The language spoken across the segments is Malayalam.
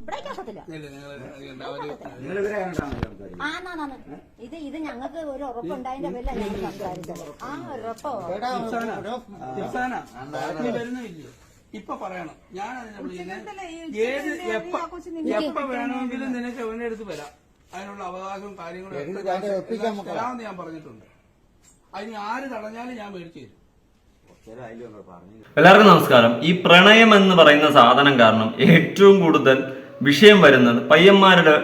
ഇവിടേക്ക് ഒക്കത്തില്ല. ഇല്ല, നിങ്ങൾ അറിയണ്ട. നിങ്ങൾ ഇവരെ കണ്ടാണോ സംസാരിക്കുന്നത്? ആ നാന്നാന്ന് ഇത് ഇത് ഞങ്ങൾക്ക് ഒരു ഉറപ്പുണ്ടായതിന്റെ പേരില ഞങ്ങൾ സംസാരിച്ചത്. ആ ഉറപ്പോ. ഇപ്പൊ പറയണം. ഞാൻ ഏത് എപ്പ എപ്പ വേണമെങ്കിലും നിനക്ക് അവന്റെ അടുത്ത് വരാം. അതിനുള്ള അവകാശവും കാര്യങ്ങളും തരാമെന്ന് ഞാൻ പറഞ്ഞിട്ടുണ്ട്. അതിന് ആര് തടഞ്ഞാലും ഞാൻ മേടിച്ചു തരും. എല്ലാവർക്കും നമസ്കാരം. ഈ പ്രണയം എന്ന് പറയുന്ന സാധനം കാരണം ഏറ്റവും കൂടുതൽ വിഷയം വരുന്നത് പയ്യന്മാരുടെ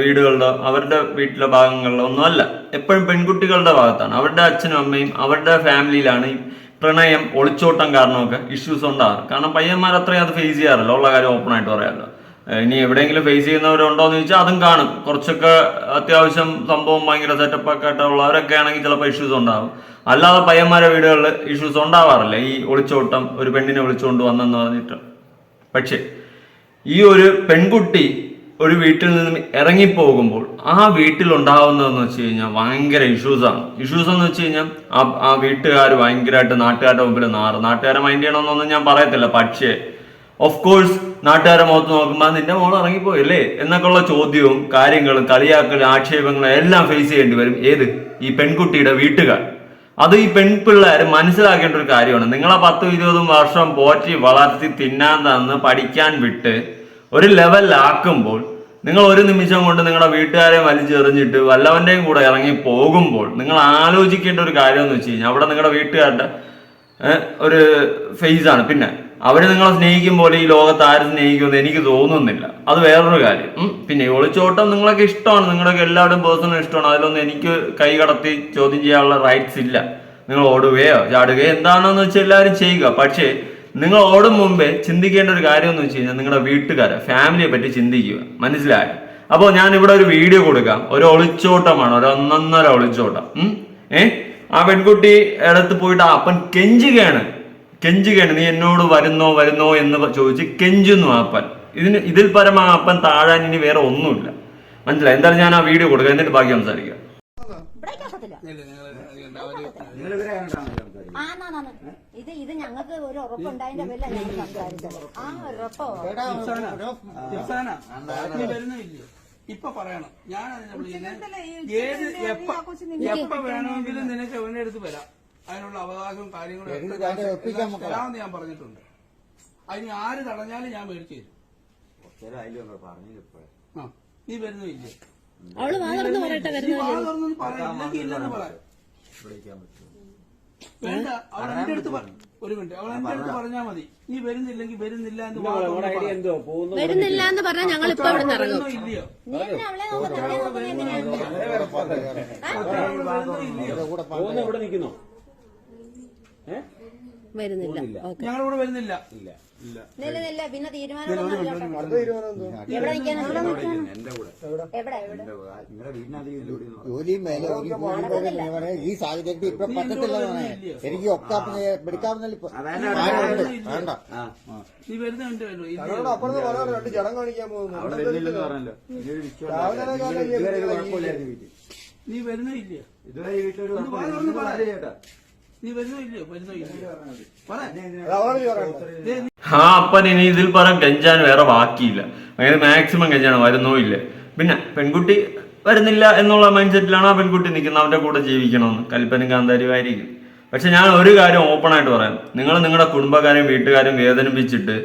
വീടുകളിലോ അവരുടെ വീട്ടിലെ ഭാഗങ്ങളിലോ ഒന്നുമല്ല എപ്പോഴും പെൺകുട്ടികളുടെ ഭാഗത്താണ്. അവരുടെ അച്ഛനും അമ്മയും അവരുടെ ഫാമിലിയിലാണ് ഈ പ്രണയം ഒളിച്ചോട്ടം കാരണമൊക്കെ ഇഷ്യൂസ് ഉണ്ടാകാറ്. കാരണം പയ്യന്മാർ അത്രയും അത് ഫേസ് ചെയ്യാറില്ല. ഉള്ള കാര്യം ഓപ്പൺ ആയിട്ട് പറയാമല്ലോ ഇനി എവിടെയെങ്കിലും ഫേസ് ചെയ്യുന്നവരുണ്ടോ എന്ന് ചോദിച്ചാൽ അതും കാണും. കുറച്ചൊക്കെ അത്യാവശ്യം സംഭവം ഭയങ്കര സെറ്റപ്പ് ഒക്കെ ആയിട്ടുള്ളവരൊക്കെ ആണെങ്കിൽ ചിലപ്പോൾ ഇഷ്യൂസ് ഉണ്ടാകും. അല്ലാതെ പയ്യന്മാരുടെ വീടുകളിൽ ഇഷ്യൂസ് ഉണ്ടാവാറില്ല. ഈ ഒളിച്ചോട്ടം ഒരു പെണ്ണിനെ വിളിച്ചുകൊണ്ട് വന്നെന്ന് പറഞ്ഞിട്ട്. പക്ഷേ ഈ ഒരു പെൺകുട്ടി ഒരു വീട്ടിൽ നിന്നും ഇറങ്ങിപ്പോകുമ്പോൾ ആ വീട്ടിൽ ഉണ്ടാവുന്നതെന്ന് വെച്ച് കഴിഞ്ഞാൽ ഭയങ്കര ഇഷ്യൂസാണ് ഇഷ്യൂസ് എന്ന് വെച്ച് കഴിഞ്ഞാൽ ആ ആ വീട്ടുകാർ ഭയങ്കരമായിട്ട് നാട്ടുകാരുടെ മുമ്പിൽ നാറ്. നാട്ടുകാരെ മൈൻഡ് ചെയ്യണമെന്നൊന്നും ഞാൻ പറയത്തില്ല. പക്ഷേ ഓഫ് കോഴ്സ് നാട്ടുകാരെ മുഖത്ത് നോക്കുമ്പോൾ നിന്റെ മോൾ ഇറങ്ങിപ്പോയല്ലേ എന്നൊക്കെയുള്ള ചോദ്യവും കാര്യങ്ങളും കളിയാക്കലും ആക്ഷേപങ്ങളും എല്ലാം ഫേസ് ചെയ്യേണ്ടി വരും. ഏത്? ഈ പെൺകുട്ടിയുടെ വീട്ടുകാർ. അത് ഈ പെൺപിള്ളേർ മനസ്സിലാക്കേണ്ട ഒരു കാര്യമാണ്. നിങ്ങളെ പത്തും ഇരുപതും വർഷം പോറ്റി വളർത്തി തിന്നാൻ തന്ന് പഠിക്കാൻ വിട്ട് ഒരു ലെവലിലാക്കുമ്പോൾ നിങ്ങൾ ഒരു നിമിഷം കൊണ്ട് നിങ്ങളുടെ വീട്ടുകാരെ വലിച്ചെറിഞ്ഞിട്ട് വല്ലവന്റെയും കൂടെ ഇറങ്ങി പോകുമ്പോൾ നിങ്ങൾ ആലോചിക്കേണ്ട ഒരു കാര്യം എന്ന് വെച്ച് കഴിഞ്ഞാൽ അവിടെ നിങ്ങളുടെ വീട്ടുകാരുടെ ഒരു ഫേസ് ആണ്. പിന്നെ അവർ നിങ്ങളെ സ്നേഹിക്കും പോലെ ഈ ലോകത്ത് ആരും സ്നേഹിക്കുമെന്ന് എനിക്ക് തോന്നുന്നില്ല. അത് വേറൊരു കാര്യം. പിന്നെ ഒളിച്ചോട്ടം നിങ്ങളൊക്കെ ഇഷ്ടമാണ്. നിങ്ങളൊക്കെ എല്ലാവരും പേഴ്സണൽ ഇഷ്ടമാണ്. അതിലൊന്നും എനിക്ക് കൈ കടത്തി ചോദ്യം ചെയ്യാനുള്ള റൈറ്റ്സ് ഇല്ല. നിങ്ങൾ ഓടുകയോ ചാടുകയോ എന്താണെന്ന് വെച്ചാൽ എല്ലാവരും ചെയ്യുക. പക്ഷേ നിങ്ങൾ ഓടും മുമ്പേ ചിന്തിക്കേണ്ട ഒരു കാര്യം എന്ന് വെച്ച് കഴിഞ്ഞാൽ നിങ്ങളുടെ വീട്ടുകാരെ ഫാമിലിയെ പറ്റി ചിന്തിക്കുക. മനസ്സിലായോ? അപ്പോൾ ഞാൻ ഇവിടെ ഒരു വീഡിയോ കൊടുക്കാം. ഒരു ഒളിച്ചോട്ടമാണ്. ഒരു ഒന്നൊന്നര ഒളിച്ചോട്ടം. ഏ? ആ പെൺകുട്ടി ഇടത്ത് പോയിട്ട് അപ്പൻ കെഞ്ചുകയാണ്. കെഞ്ചുകയാണ് നീ എന്നോട് വരുന്നോ വരുന്നോ എന്ന് ചോദിച്ച് കെഞ്ചുന്നു ആപ്പൻ ഇതിന് ഇതിൽ പരം ആ അപ്പൻ താഴാൻ ഇനി വേറെ ഒന്നുമില്ല. മനസ്സിലായി? എന്തായാലും ഞാൻ ആ വീഡിയോ കൊടുക്കാം. എന്നിട്ട് ബാക്കി സംസാരിക്കാം. ഇത് ഇത് ഞങ്ങൾക്ക് ഒരു ഉറപ്പുണ്ടായതിന്റെ പേരില ഞങ്ങൾ സംസാരിച്ചത്. ആ ഉറപ്പോ? ഇപ്പൊ പറയണം. ഞാൻ ഏത് എപ്പ എപ്പ വേണമെങ്കിലും നിനക്ക് അവന്റെ അടുത്ത് വരാം. അതിനുള്ള അവകാശവും കാര്യങ്ങളും തരാമെന്ന് ഞാൻ പറഞ്ഞിട്ടുണ്ട്. അതിന് ആര് തടഞ്ഞാലും ഞാൻ മേടിച്ചു തരും. ആ നീ വരുന്നില്ലേ? അവൾ പറയട്ടെ വേണ്ട അവൾ എന്റെ അടുത്ത് ഒരു മിനിറ്റ്. അവൾ എന്റെ അടുത്ത് പറഞ്ഞാൽ മതി. നീ വരുന്നില്ലെങ്കിൽ വരുന്നില്ല എന്ന്. വരുന്നില്ല എന്ന് പറഞ്ഞാൽ ഞങ്ങൾ ഇപ്പൊ ഇവിടെ ഇറങ്ങും. ഇല്ലയോ? എന്തിനാ? ഇവിടെ നിൽക്കുന്നോ? വരുന്നില്ല. ഞങ്ങളിവിടെ വരുന്നില്ല. നില്ല നില്ല പിന്നെ തീരുമാനം എവിടെ എന്റെ കൂടെ. എവിടെ? എവിടെ. നിങ്ങളുടെ വീടിനധികം ജോലിയും മേലെ ഒരു ജോലി പോലെ ഈ സാഹചര്യത്തിൽ ഇപ്പൊ പറ്റത്തില്ല എനിക്ക് ഒക്കെ എടുക്കാവുന്ന ആരുണ്ട് വേണ്ട. ആ. നീ വരുന്നുണ്ട് ഇതൊരു വിശ്വാസം ഇതുവരെ ഒരു കുഴപ്പമില്ലായിരുന്നു വീട്ടിൽ. നീ വരുന്നോ ഇല്ലയോ ഇതുവരെ വീട്ടിലൊരു ചേട്ടാ. ആ അപ്പൻ ഇനി ഇതിൽ പറയാൻ കെഞ്ചാൻ വേറെ ബാക്കിയില്ല. അങ്ങനെ മാക്സിമം കെഞ്ചാണ് വരുന്നോ ഇല്ല. പിന്നെ പെൺകുട്ടി വരുന്നില്ല എന്നുള്ള മൈൻഡ് സെറ്റിലാണ് ആ പെൺകുട്ടി നിൽക്കുന്നത്. അവന്റെ കൂടെ ജീവിക്കണമെന്ന്. കൽപ്പനും കാന്താരിയുമായിരിക്കും പക്ഷെ ഞാൻ ഒരു കാര്യം ഓപ്പൺ ആയിട്ട് പറയാം. നിങ്ങൾ നിങ്ങളുടെ കുടുംബക്കാരെയും വീട്ടുകാരും വേദനിപ്പിച്ചിട്ട്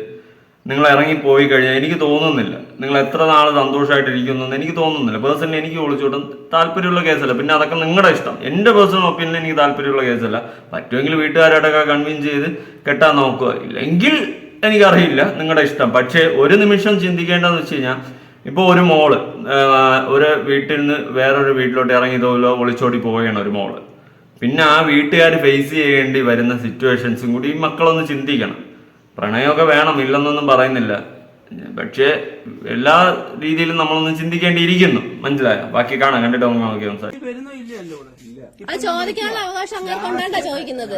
നിങ്ങൾ ഇറങ്ങിപ്പോയി കഴിഞ്ഞാൽ എനിക്ക് തോന്നുന്നില്ല. നിങ്ങൾ എത്ര നാൾ സന്തോഷമായിട്ടിരിക്കുന്നു എനിക്ക് തോന്നുന്നില്ല. പേഴ്സണലി എനിക്ക് വിളിച്ചോട്ടും താല്പര്യമുള്ള കേസല്ല. പിന്നെ അതൊക്കെ നിങ്ങളുടെ ഇഷ്ടം. എന്റെ പേഴ്സണൽ ഒപ്പീനിയൻ എനിക്ക് താല്പര്യമുള്ള കേസല്ല. പറ്റുമെങ്കിൽ വീട്ടുകാരായിട്ടൊക്കെ കൺവിൻസ് ചെയ്ത് കെട്ടാൻ നോക്കുക. ഇല്ലെങ്കിൽ എനിക്കറിയില്ല നിങ്ങളുടെ ഇഷ്ടം. പക്ഷേ ഒരു നിമിഷം ചിന്തിക്കേണ്ടതെന്ന് വെച്ച് കഴിഞ്ഞാൽ ഇപ്പോൾ ഒരു മോൾ ഒരു വീട്ടിൽ നിന്ന് വേറൊരു വീട്ടിലോട്ട് ഇറങ്ങി ഇറങ്ങിയതോലോ ഒളിച്ചോടി പോവുകയാണ് ഒരു മോൾ. പിന്നെ ആ വീട്ടുകാർ ഫേസ് ചെയ്യേണ്ടി വരുന്ന സിറ്റുവേഷൻസും കൂടി ഈ മക്കളൊന്ന് ചിന്തിക്കണം. പ്രണയമൊക്കെ വേണം ഇല്ലെന്നൊന്നും പറയുന്നില്ല. പക്ഷേ എല്ലാ രീതിയിലും നമ്മളൊന്ന് ചിന്തിക്കേണ്ടിയിരിക്കുന്നു. മനസ്സിലായോ? ബാക്കി കാണാം. കണ്ടിട്ട് നമുക്ക് നോക്കി സംസാരിക്കാം അത് ചോദിക്കാനുള്ള അവകാശം അങ്ങനെ കൊണ്ടാണ്ടാ ചോദിക്കുന്നത്.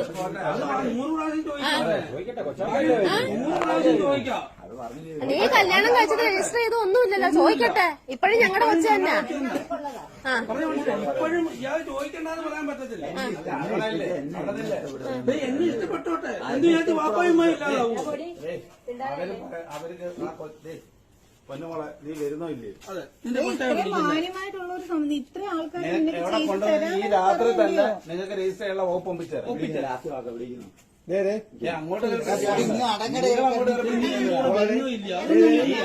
നീ കല്യാണം കഴിച്ചത് രജിസ്റ്റർ ചെയ്ത് ഒന്നുമില്ലല്ലോ. ചോദിക്കട്ടെ. ഇപ്പഴും ഞങ്ങളുടെ കൊച്ചു തന്നെ. ഇഷ്ടപ്പെട്ടോട്ടെ? ഇല്ലാതാവും. പൊന്നുമോളെ നീ വരുന്നോ ഇല്ലേ? മാന്യമായിട്ടുള്ള ഒരു ഇത്ര ആൾക്കാർ നിനക്ക് എവിടെ കൊണ്ടുവന്ന് ഈ രാത്രി തന്നെ നിങ്ങൾക്ക് രജിസ്റ്റർ ചെയ്യാനുള്ള അങ്ങോട്ട്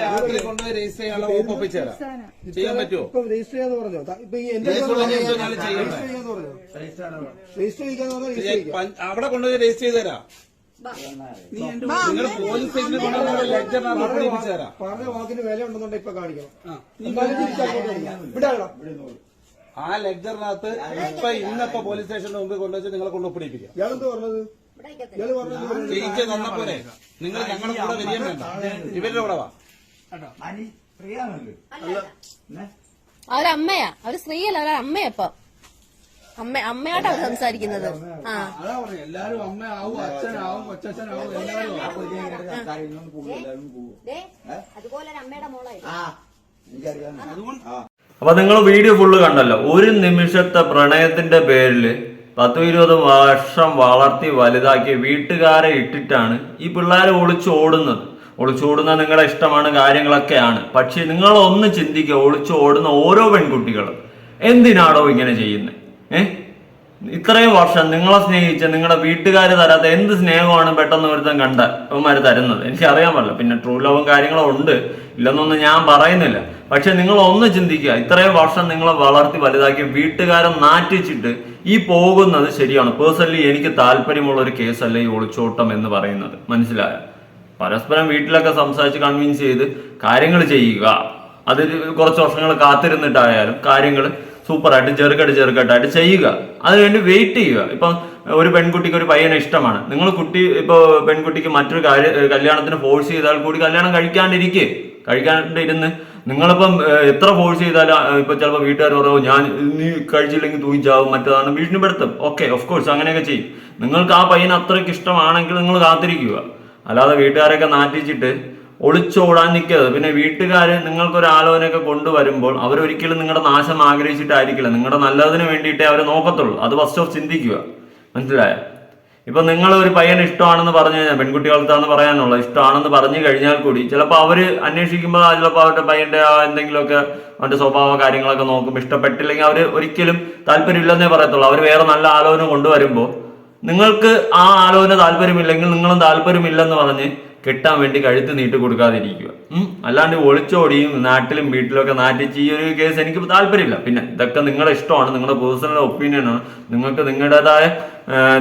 രാത്രി രജിസ്റ്റർ ചെയ്യാനുള്ള ചെയ്യാൻ പറ്റുമോ രജിസ്റ്റർ ചെയ്യാന്ന് പറഞ്ഞോ? ഇപ്പൊ രജിസ്റ്റർ? ചെയ്യാന്ന് പറഞ്ഞോ? അവിടെ കൊണ്ടുപോയി രജിസ്റ്റർ ചെയ്ത് തരാം. പറഞ്ഞ വാക്കിന് വില ഇപ്പൊ കാണിക്കണം ആ, ലെക്ചറിനകത്ത് ഇപ്പൊ ഇന്നത്തെ പോലീസ് സ്റ്റേഷന്റെ മുമ്പിൽ കൊണ്ടുവച്ച് നിങ്ങളെ കൊണ്ട് ഒപ്പിടിപ്പിക്കാം. ഇയാളെന്ത് പറഞ്ഞത്? ജയിച്ച് തന്നപ്പോലെ നിങ്ങൾ ഞങ്ങളുടെ കൂടെ വരികയും വേണ്ട. ഇവരുടെ കൂടെ വാ. അവരമ്മയാ. അവർ സ്ത്രീയല്ല അവരമ്മയപ്പോ അമ്മ അമ്മയായിട്ടാ അവർ സംസാരിക്കുന്നത് ആ. എല്ലാരും അമ്മയാവും അച്ഛനാവും കൊച്ചച്ഛനാവും എല്ലാവരും അപ്പൊ നിങ്ങൾ വീഡിയോ ഫുള്ള് കണ്ടല്ലോ. ഒരു നിമിഷത്തെ പ്രണയത്തിന്റെ പേരിൽ പത്തും ഇരുപത് വർഷം വളർത്തി വലുതാക്കി വീട്ടുകാരെ ഇട്ടിട്ടാണ് ഈ പിള്ളേരെ ഒളിച്ചോടുന്നത് ഒളിച്ചോടുന്ന നിങ്ങളുടെ ഇഷ്ടമാണ് കാര്യങ്ങളൊക്കെയാണ്. പക്ഷെ നിങ്ങളൊന്ന് ചിന്തിക്കുക ഒളിച്ചോടുന്ന ഓരോ പെൺകുട്ടികളും എന്തിനാണോ ഇങ്ങനെ ചെയ്യുന്നത് ഏ? ഇത്രയും വർഷം നിങ്ങളെ സ്നേഹിച്ച നിങ്ങളുടെ വീട്ടുകാർ തരാത്ത എന്ത് സ്നേഹമാണ് പെട്ടെന്ന് ഒരുത്തൻ കണ്ട അവന്മാര് തരുന്നത്? എനിക്കറിയാൻ പറ്റില്ല പിന്നെ ട്രൂ ലവും കാര്യങ്ങളും ഉണ്ട്. ഇല്ലെന്നൊന്നും ഞാൻ പറയുന്നില്ല. പക്ഷെ നിങ്ങൾ ഒന്ന് ചിന്തിക്കുക. ഇത്രയും വർഷം നിങ്ങളെ വളർത്തി വലുതാക്കി വീട്ടുകാരെ നാറ്റിച്ചിട്ട് ഈ പോകുന്നത് ശരിയാണ്. പേഴ്സണലി എനിക്ക് താല്പര്യമുള്ള ഒരു കേസല്ല ഈ ഒളിച്ചോട്ടം എന്ന് പറയുന്നത്. മനസ്സിലായോ? പരസ്പരം വീട്ടിലൊക്കെ സംസാരിച്ച് കൺവിൻസ് ചെയ്ത് കാര്യങ്ങൾ ചെയ്യുക. അത് കുറച്ച് വർഷങ്ങൾ കാത്തിരുന്നിട്ടായാലും കാര്യങ്ങൾ സൂപ്പറായിട്ട് ചെറുകട്ട് ചെറുകട്ടായിട്ട് ചെയ്യുക. അതിനുവേണ്ടി വെയിറ്റ് ചെയ്യുക. ഇപ്പൊ ഒരു പെൺകുട്ടിക്ക് ഒരു പയ്യനെ ഇഷ്ടമാണ്. നിങ്ങൾ കുട്ടി ഇപ്പൊ പെൺകുട്ടിക്ക് മറ്റൊരു കല്യാണത്തിന് ഫോഴ്സ് ചെയ്താൽ കൂടി കല്യാണം കഴിക്കാണ്ടിരിക്കേ. കഴിക്കാണ്ടിരുന്ന് നിങ്ങളിപ്പം എത്ര ഫോഴ്സ് ചെയ്താലും ഇപ്പൊ ചിലപ്പോൾ വീട്ടുകാർ പറയുമോ ഞാൻ നീ കഴിച്ചില്ലെങ്കിൽ തൂയിച്ചാവും മറ്റേതാണ് ഭീഷണിപ്പെടുത്തും ഓക്കെ ഓഫ് കോഴ്സ് അങ്ങനെയൊക്കെ ചെയ്യും. നിങ്ങൾക്ക് ആ പയ്യൻ അത്രയ്ക്ക് ഇഷ്ടമാണെങ്കിൽ നിങ്ങൾ കാത്തിരിക്കുക. അല്ലാതെ വീട്ടുകാരൊക്കെ നാട്ടിച്ചിട്ട് ഒളിച്ചോടാൻ നിൽക്കരുത്. പിന്നെ വീട്ടുകാർ നിങ്ങൾക്കൊരു ആലോചനയൊക്കെ കൊണ്ടുവരുമ്പോൾ അവരൊരിക്കലും നിങ്ങളുടെ നാശം ആഗ്രഹിച്ചിട്ടായിരിക്കില്ല. നിങ്ങളുടെ നല്ലതിന് വേണ്ടിയിട്ടേ അവർ നോക്കത്തുള്ളൂ. അത് ഫസ്റ്റ് ഓഫ് ചിന്തിക്കുക. മനസ്സിലായോ? ഇപ്പൊ നിങ്ങൾ ഒരു പയ്യൻ ഇഷ്ടമാണെന്ന് പറഞ്ഞു കഴിഞ്ഞാൽ പെൺകുട്ടികൾക്കാന്ന് പറയാനുള്ള ഇഷ്ടമാണെന്ന് പറഞ്ഞു കഴിഞ്ഞാൽ കൂടി ചിലപ്പോൾ അവർ അന്വേഷിക്കുമ്പോൾ ചിലപ്പോൾ അവരുടെ പയ്യന്റെ ആ എന്തെങ്കിലുമൊക്കെ അവന്റെ സ്വഭാവ കാര്യങ്ങളൊക്കെ നോക്കും ഇഷ്ടപ്പെട്ടില്ലെങ്കിൽ അവർ ഒരിക്കലും താല്പര്യമില്ലെന്നേ പറയത്തുള്ളൂ. അവർ വേറെ നല്ല ആലോചന കൊണ്ടുവരുമ്പോൾ നിങ്ങൾക്ക് ആ ആലോചന താല്പര്യമില്ലെങ്കിൽ നിങ്ങളും താല്പര്യമില്ലെന്ന് പറഞ്ഞ് കെട്ടാൻ വേണ്ടി കഴുത്ത് നീട്ടി കൊടുക്കാതിരിക്കുക. അല്ലാണ്ട് ഒളിച്ചോടിയും നാട്ടിലും വീട്ടിലൊക്കെ നാട്ടിച്ച് ഈ ഒരു കേസ് എനിക്ക് താല്പര്യമില്ല. പിന്നെ ഇതൊക്കെ നിങ്ങളുടെ ഇഷ്ടമാണ്. നിങ്ങളുടെ പേഴ്സണൽ ഒപ്പീനിയൻ ആണ്. നിങ്ങൾക്ക് നിങ്ങളുടേതായ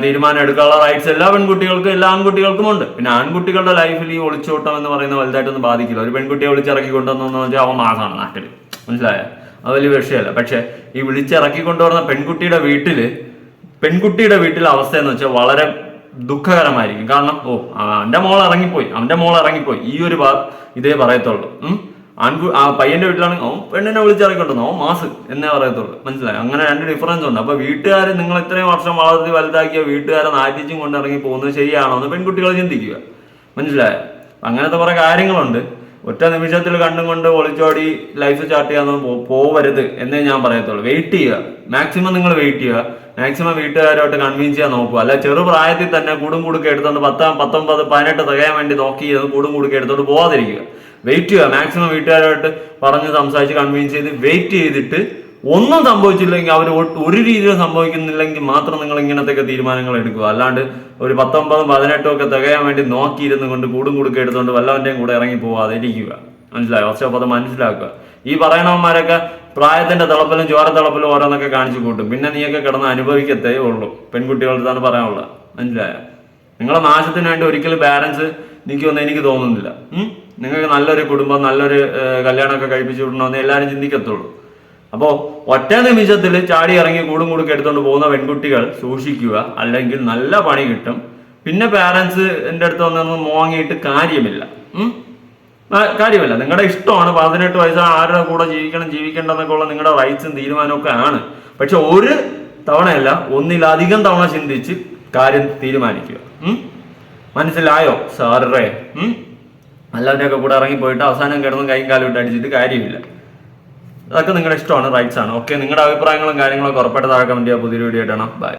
തീരുമാനം എടുക്കാനുള്ള റൈറ്റ്സ് എല്ലാ പെൺകുട്ടികൾക്കും എല്ലാ ആൺകുട്ടികൾക്കും ഉണ്ട്. പിന്നെ ആൺകുട്ടികളുടെ ലൈഫിൽ ഈ ഒളിച്ചോട്ടം എന്ന് പറയുന്ന വലുതായിട്ടൊന്നും ബാധിക്കില്ല. ഒരു പെൺകുട്ടിയെ വിളിച്ചിറക്കി കൊണ്ടുവന്നു വെച്ചാൽ അവൻ മാസമാണ് നാട്ടിൽ മനസ്സിലായ? അത് വലിയ വിഷയമല്ല. പക്ഷെ ഈ വിളിച്ചിറക്കി കൊണ്ടുവരുന്ന പെൺകുട്ടിയുടെ വീട്ടിൽ പെൺകുട്ടിയുടെ വീട്ടിലെ അവസ്ഥ എന്ന് വെച്ചാൽ വളരെ ദുഃഖകരമായിരിക്കും. കാരണം ഓ അവന്റെ മോൾ ഇറങ്ങിപ്പോയി. അവന്റെ മോൾ ഇറങ്ങിപ്പോയി. ഈ ഒരു ഭാ- ഇതേ പറയത്തുള്ളൂ. ആൺകു ആ പയ്യന്റെ വീട്ടിലാണെങ്കിൽ ഓ പെണ്ണിനെ വിളിച്ചിറക്കിക്കൊണ്ടു ഓ മാസ് എന്നേ പറയത്തുള്ളൂ. മനസ്സിലായി? അങ്ങനെ രണ്ട് ഡിഫറൻസ് ഉണ്ട്. അപ്പൊ വീട്ടുകാർ നിങ്ങൾ ഇത്രയും വർഷം വളർത്തി വലുതാക്കിയ വീട്ടുകാരെ നാറ്റിച്ചും കൊണ്ടിറങ്ങി പോകുന്നത് ശരിയാണോ എന്ന് പെൺകുട്ടികൾ ചിന്തിക്കുക. മനസ്സിലായോ? അങ്ങനത്തെ കുറെ കാര്യങ്ങളുണ്ട്. ഒറ്റ നിമിഷത്തിൽ കണ്ടും കൊണ്ട് ഒളിച്ചോടി ലൈഫ് സ്റ്റാർട്ട് ചെയ്യാൻ പോവരുത് എന്നേ ഞാൻ പറയത്തുള്ളൂ. വെയിറ്റ് ചെയ്യുക. മാക്സിമം നിങ്ങൾ വെയിറ്റ് ചെയ്യുക. മാക്സിമം വീട്ടുകാരുമായിട്ട് കൺവിൻസ് ചെയ്യാൻ നോക്കുക. അല്ല ചെറു പ്രായത്തിൽ തന്നെ കൂടും കൂടുക്കെ എടുത്തോണ്ട് പത്താം പത്തൊമ്പത് പതിനെട്ട് തികയാൻ വേണ്ടി നോക്കി കൂടും കൂടുക്കെ എടുത്തോണ്ട് പോവാതിരിക്കുക. വെയിറ്റ് ചെയ്യുക. മാക്സിമം വീട്ടുകാരുമായിട്ട് പറഞ്ഞ് സംസാരിച്ച് കൺവിൻസ് ചെയ്ത് വെയിറ്റ് ചെയ്തിട്ട് ഒന്നും സംഭവിച്ചില്ലെങ്കിൽ അവർ ഒരു രീതിയിൽ സംഭവിക്കുന്നില്ലെങ്കിൽ മാത്രം നിങ്ങൾ ഇങ്ങനത്തെയൊക്കെ തീരുമാനങ്ങൾ എടുക്കുക. അല്ലാണ്ട് ഒരു പത്തൊമ്പതും പതിനെട്ടും ഒക്കെ തികയാൻ വേണ്ടി നോക്കിയിരുന്നു കൊണ്ട് കൂടും കൂടുക്കെ എടുത്തുകൊണ്ട് വല്ലവന്റെയും കൂടെ ഇറങ്ങി പോവാതെ ഇരിക്കുക മനസ്സിലായോ? പക്ഷേ അത് മനസ്സിലാക്കുക. ഈ പറയണവന്മാരൊക്കെ പ്രായത്തിന്റെ തിളപ്പിലും ചോര തിളപ്പിലും ഓരോന്നൊക്കെ കാണിച്ചു കൂട്ടും. പിന്നെ നീയൊക്കെ കിടന്ന് അനുഭവിക്കത്തേ ഉള്ളൂ. പെൺകുട്ടികളുടെ പറയാനുള്ളത്. മനസ്സിലായോ? നിങ്ങളെ നാശത്തിന് വേണ്ടി ഒരിക്കലും ബാലൻസ് നിൽക്കുമെന്ന് എനിക്ക് തോന്നുന്നില്ല? നിങ്ങൾക്ക് നല്ലൊരു കുടുംബം നല്ലൊരു കല്യാണമൊക്കെ കഴിപ്പിച്ചു വിടണമെന്ന് എല്ലാവരും ചിന്തിക്കത്തുള്ളൂ. അപ്പോൾ ഒറ്റ നിമിഷത്തിൽ ചാടി ഇറങ്ങി കൂടും കൂടുക്കെ എടുത്തുകൊണ്ട് പോകുന്ന പെൺകുട്ടികൾ സൂക്ഷിക്കുക. അല്ലെങ്കിൽ നല്ല പണി കിട്ടും. പിന്നെ പാരൻസ് എന്റെ അടുത്ത് വന്നൊന്നും മോങ്ങിയിട്ട് കാര്യമില്ല? കാര്യമില്ല. നിങ്ങളുടെ ഇഷ്ടമാണ്. പതിനെട്ട് വയസ്സ് ആരുടെ കൂടെ ജീവിക്കണം ജീവിക്കേണ്ടെന്നൊക്കെ ഉള്ള നിങ്ങളുടെ റൈറ്റ്സും തീരുമാനമൊക്കെ ആണ്. പക്ഷെ ഒരു തവണയല്ല ഒന്നിലധികം തവണ ചിന്തിച്ച് കാര്യം തീരുമാനിക്കുക? മനസ്സിലായോ സാറേ? നല്ലവരെയൊക്കെ കൂടെ ഇറങ്ങിപ്പോയിട്ട് അവസാനം കിടന്നും കൈയും കാലും ഇട്ട് അടിച്ചിട്ട് കാര്യമില്ല. അതൊക്കെ നിങ്ങളുടെ ഇഷ്ടമാണ് റൈറ്റ്സ് ആണ്. ഓക്കെ നിങ്ങളുടെ അഭിപ്രായങ്ങളും കാര്യങ്ങളൊക്കെ ഉറപ്പായിട്ട് താഴെ കമന്റ് ചെയ്യുക പുതിയൊരു വീഡിയോ ആയിട്ടാണ് ബൈ